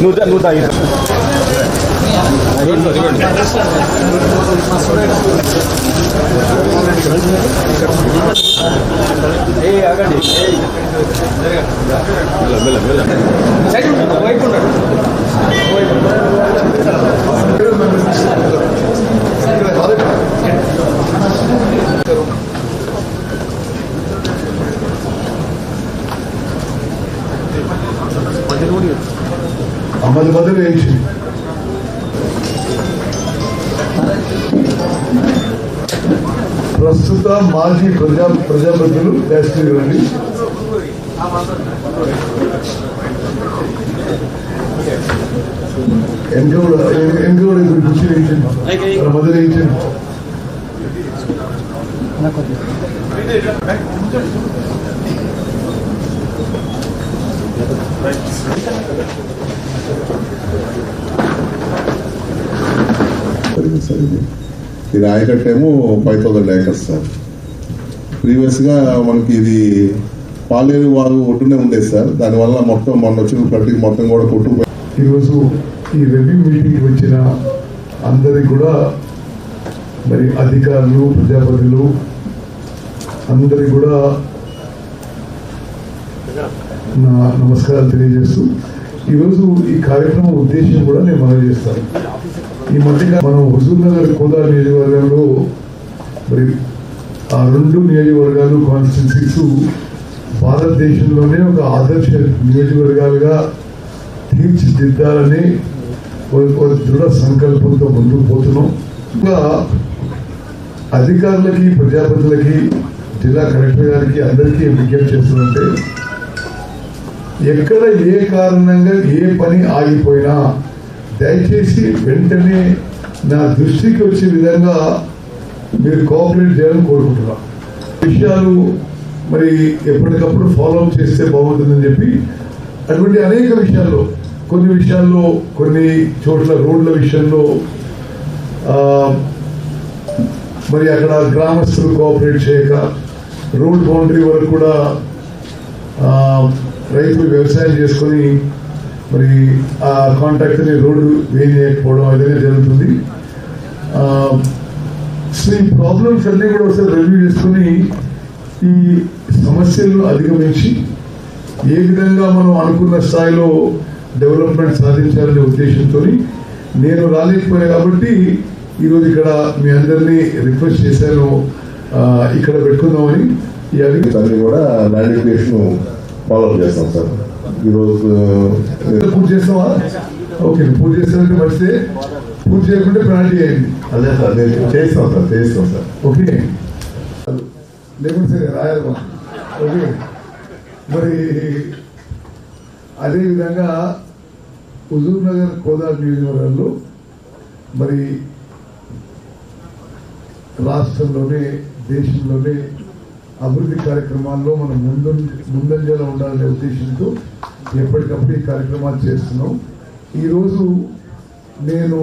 నువ్వు తా- నువ్వు తాగి అమ్మది మొదలు వేయించి ప్రస్తుత మాజీ ప్రజా ప్రజాప్రతినిధులు శాస్త్రి గారిని. ఎంకూడ ఎంకూడ గురించి వేయించండి. ఇది ఆయకట్టు ఏమో ఫైవ్ థౌసండ్ ఏకర్స్ సార్ ప్రీవియస్గా మనకి ఇది పాలేరు వాగు ఒడ్డునే ఉండేది సార్ దానివల్ల మొత్తం మొన్న వచ్చిన ప్రతి మొత్తం కూడా కొట్టుకుపోయి ఈరోజు ఈ రెవ్యూ మీటింగ్కి వచ్చిన అందరికి కూడా మరి అధికారులు ప్రజాపతులు అందరికి కూడా నా నమస్కారాలు తెలియజేస్తూ ఈరోజు ఈ కార్యక్రమం ఉద్దేశం కూడా నేను మనం చేస్తాను. ఈ మధ్య మనం హుజూర్ నగర్ కోదా నియోజకవర్గంలో మరి ఆ రెండు నియోజకవర్గాలు కాన్స్టిట్యున్సీస్ భారతదేశంలోనే ఒక ఆదర్శ నియోజకవర్గాలుగా తీర్చిదిద్దాలని ఒక దృఢ సంకల్పంతో ముందుకు పోతున్నాం. ఇంకా అధికారులకి ప్రజాపతులకి జిల్లా కలెక్టర్ గారికి అందరికీ విజ్ఞప్తి చేస్తుందంటే ఎక్కడ ఏ కారణంగా ఏ పని ఆగిపోయినా దయచేసి వెంటనే నా దృష్టికి వచ్చే విధంగా మీరు కోఆపరేట్ చేయాలని కోరుకుంటున్నా విషయాలు మరి ఎప్పటికప్పుడు ఫాలో అప్ చేస్తే బాగుంటుందని చెప్పి అటువంటి అనేక విషయాల్లో కొన్ని విషయాల్లో కొన్ని చోట్ల రోడ్ల విషయంలో మరి అక్కడ గ్రామస్తులు కోఆపరేట్ చేయక రోడ్ బౌండరీ వరకు కూడా రైతులు వ్యవసాయం చేసుకొని మరి ఆ కాంట్రాక్ట్ని రోడ్డు వేయకపోవడం ఏదైనా జరుగుతుంది. సో ఈ ప్రాబ్లమ్స్ అన్నీ కూడా ఒకసారి రివ్యూ చేసుకుని ఈ సమస్యలను అధిగమించి ఏ విధంగా మనం అనుకున్న స్థాయిలో డెవలప్మెంట్ సాధించాలనే ఉద్దేశంతో నేను రాలేకపోయా కాబట్టి ఈరోజు ఇక్కడ మీ అందరినీ రిక్వెస్ట్ చేశాను. ఇక్కడ పెట్టుకుందామని ఈ అడిగి కూడా ల్యాండ్ ఫాలో చేస్తాం సార్ ఈరోజు పూజ చేస్తావా? ఓకే పూజ చేస్తానంటే మంచిదే పూజ చేయకుంటే పెనాల్టీ అయింది. అదే సార్ నేను చేస్తాం సార్ చేస్తాం సార్ ఓకే. లేకుంటే సరే రాయాలి. ఓకే. మరి అదేవిధంగా హుజూర్ నగర్ కోదాడు నియోజకవర్గంలో మరి రాష్ట్రంలోనే దేశంలోనే అభివృద్ధి కార్యక్రమాల్లో మనం ముందు ముందంజలో ఉండాలనే ఉద్దేశంతో ఎప్పటికప్పుడు ఈ కార్యక్రమాలు చేస్తున్నాం. ఈరోజు నేను